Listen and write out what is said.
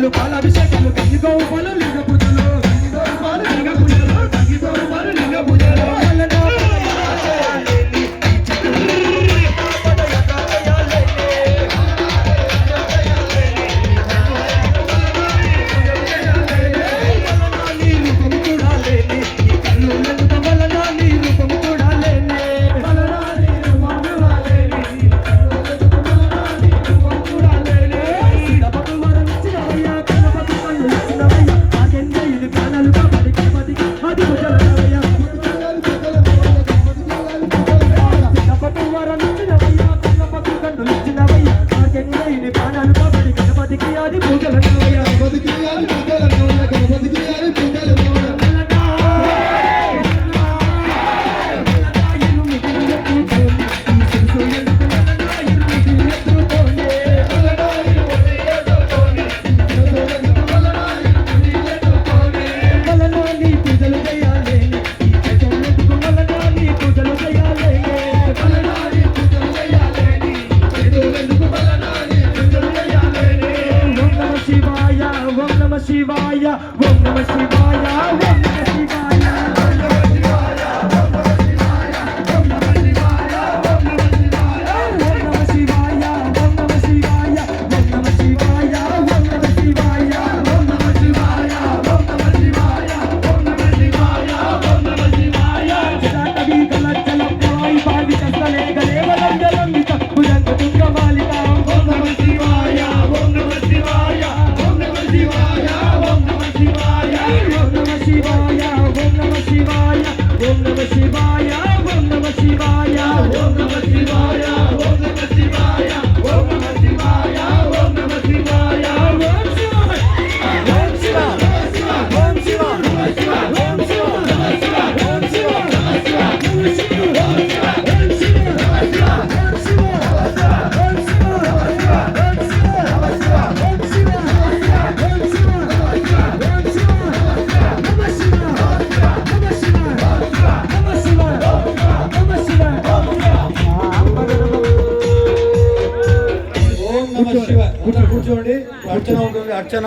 Look, I'll Alupala, Bishop, you go for బ్రతికి అది పూజల శివాయ. ఓం నమ శివాయ. చూడండి అర్చన ఉంటుంది అర్చన.